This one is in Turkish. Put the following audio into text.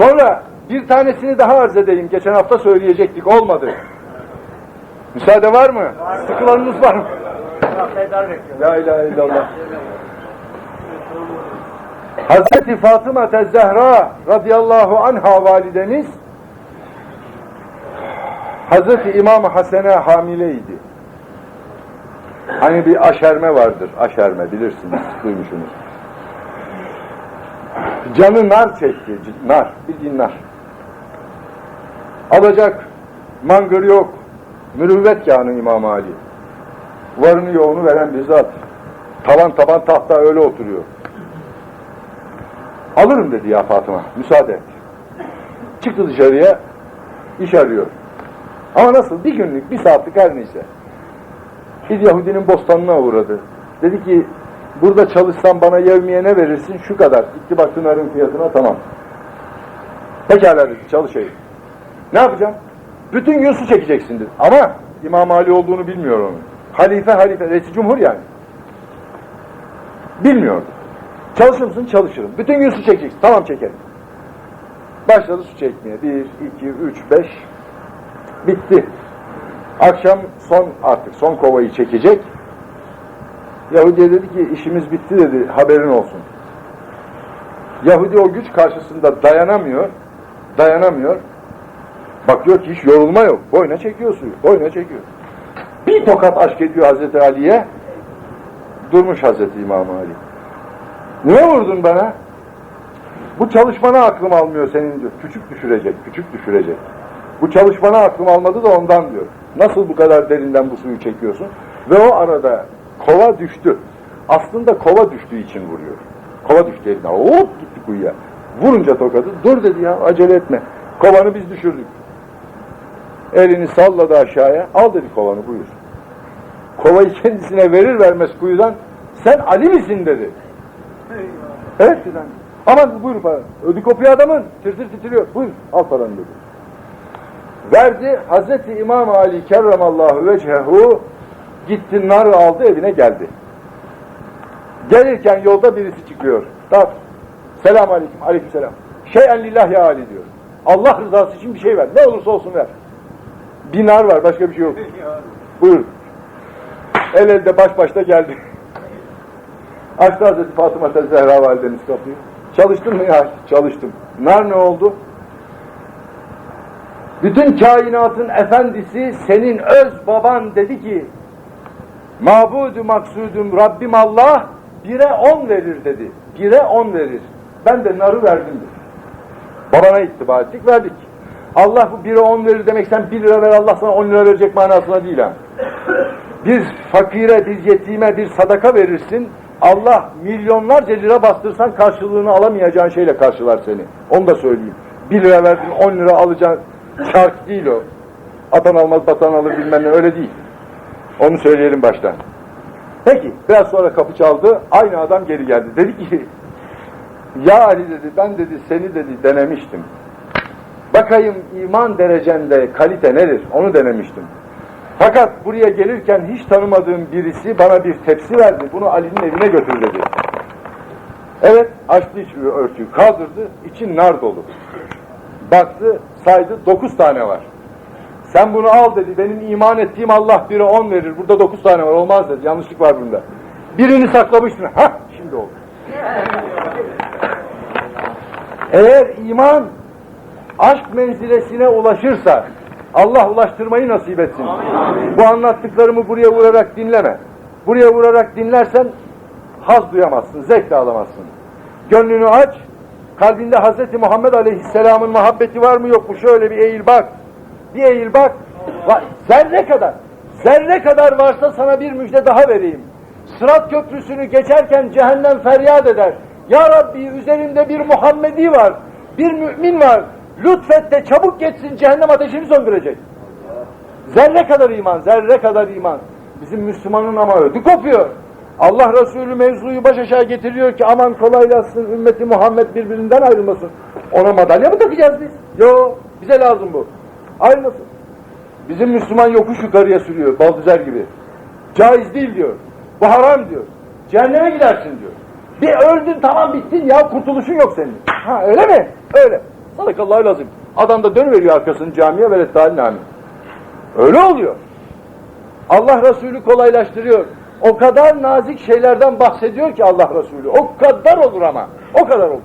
Sonra bir tanesini daha arz edeyim. Geçen hafta söyleyecektik. Olmadı. Müsaade var mı? Sıkılanınız var mı? La ilahe illallah. Hazreti Fatıma Zehra radıyallahu anha valideniz Hazreti İmam Hasen'e hamileydi. Hani bir aşerme vardır. Aşerme bilirsiniz, duymuşsunuz. Canı nar çekti. Nar, bildiğin nar. Alacak mangır yok. Mürüvvet kânı İmam Ali. Varını yoğunu veren bir zat. Tavan taban tahta öyle oturuyor. Alırım dedi ya Fatıma. Müsaade et. Çıktı dışarıya. iş arıyor. Ama nasıl? Bir günlük, bir saatlik her neyse. Bir Yahudinin bostanına uğradı. Dedi ki burada çalışsam bana yevmiye ne verirsin? Şu kadar. Gitti baktı narın fiyatına tamam. Pekala dedi çalışayım. Ne yapacağım? Bütün gün su çekeceksin dedi. Ama İmam Ali olduğunu bilmiyor onun. Halife halife, reisi cumhur yani. Bilmiyordu. Çalışır mısın? Çalışırım. Bütün gün su çekeceksin. Tamam çekerim. Başladı su çekmeye. Bir, iki, üç, beş. Bitti. Akşam son artık son kovayı çekecek. Yahudi'ye dedi ki işimiz bitti dedi haberin olsun. Yahudi o güç karşısında dayanamıyor. Dayanamıyor. Bakıyor ki hiç yorulma yok. Boyuna çekiyor suyu. Boyuna çekiyor. Bir tokat aşk ediyor Hazreti Ali'ye. Durmuş Hazreti İmam Ali. Niye vurdun bana? Bu çalışmana aklım almıyor senin diyor. Küçük düşürecek, küçük düşürecek. Bu çalışmana aklım almadı da ondan diyor. Nasıl bu kadar derinden bu suyu çekiyorsun? Ve o arada kova düştü. Aslında kova düştüğü için vuruyor. Kova düştü eline. Hop gitti kuyuya. Vurunca tokadı. Dur dedi ya acele etme. Kovanı biz düşürdük. Elini salladı aşağıya. Al dedi kovanı buyur. Kovayı kendisine verir vermez kuyudan sen Ali misin dedi. Evet dedi. Aman buyur para. Ödü kopuyor adamın. Tir tir titriyor. Buyur al paranı dedi. Verdi. Hazreti İmam Ali kerramallahu vecehu gitti narı aldı evine geldi. Gelirken yolda birisi çıkıyor. Daha selam aleyküm aleyküm selam. Şeyen lillah ya Ali diyor. Allah rızası için bir şey ver. Ne olursa olsun ver. Bir nar var başka bir şey yok. Buyur. El elde baş başta geldi. Açtı Hazreti Fatıma Zehra validemiz kapıyı. Çalıştın mı ya? Çalıştım. Nar ne oldu? Bütün kainatın efendisi senin öz baban dedi ki Mabudu maksudum Rabbim Allah bire on verir dedi. Bire on verir. Ben de narı verdim dedi. Babana ittiba ettik verdik. Allah bu bire on verir demek sen bir lira ver Allah sana on lira verecek manasına değil ha. Bir fakire, bir yetime bir sadaka verirsin. Allah milyonlarca lira bastırsan karşılığını alamayacağın şeyle karşılar seni. Onu da söyleyeyim. Bir lira verdin on lira alacaksın. Şart değil o. Atan almaz batan alır bilmem ne öyle değil. Onu söyleyelim baştan. Peki biraz sonra kapı çaldı. Aynı adam geri geldi. Dedi ki ya Ali dedi ben dedi seni dedi denemiştim. Bakayım iman derecende kalite nedir? Onu denemiştim. Fakat buraya gelirken hiç tanımadığım birisi bana bir tepsi verdi. Bunu Ali'nin evine götür dedi. Evet açtı iç örtüyü kaldırdı. içi nar dolu. Baktı saydı dokuz tane var. Sen bunu al dedi. Benim iman ettiğim Allah biri on verir. Burada dokuz tane var. Olmaz dedi. Yanlışlık var bunda. Birini saklamıştın. Ha şimdi oldu. Eğer iman aşk menzilesine ulaşırsa Allah ulaştırmayı nasip etsin. Bu anlattıklarımı buraya vurarak dinleme. Buraya vurarak dinlersen haz duyamazsın, zevk de alamazsın. Gönlünü aç, kalbinde Hz. Muhammed Aleyhisselam'ın muhabbeti var mı yok mu? Şöyle bir eğil bak. Bir eğil bak. Zerre kadar, zerre kadar varsa sana bir müjde daha vereyim. Sırat köprüsünü geçerken cehennem feryat eder. Ya Rabbi üzerimde bir Muhammedi var, bir mümin var. Lütfet de çabuk geçsin cehennem ateşini söndürecek. Zerre kadar iman, zerre kadar iman. Bizim Müslümanın ama ödü kopuyor. Allah Resulü mevzuyu baş aşağı getiriyor ki aman kolaylaşsın ümmeti Muhammed birbirinden ayrılmasın. Ona madalya mı takacağız biz? Yo, bize lazım bu. Ayrılmasın. Bizim Müslüman yokuş yukarıya sürüyor, baldızer gibi. Caiz değil diyor. Bu haram diyor. Cehenneme gidersin diyor. Bir öldün tamam bittin ya kurtuluşun yok senin. Ha öyle mi? Öyle. Sadakallahu lazım. Adam da dönüveriyor arkasını camiye ve amin. Öyle oluyor. Allah Resulü kolaylaştırıyor. O kadar nazik şeylerden bahsediyor ki Allah Resulü. O kadar olur ama. O kadar olur.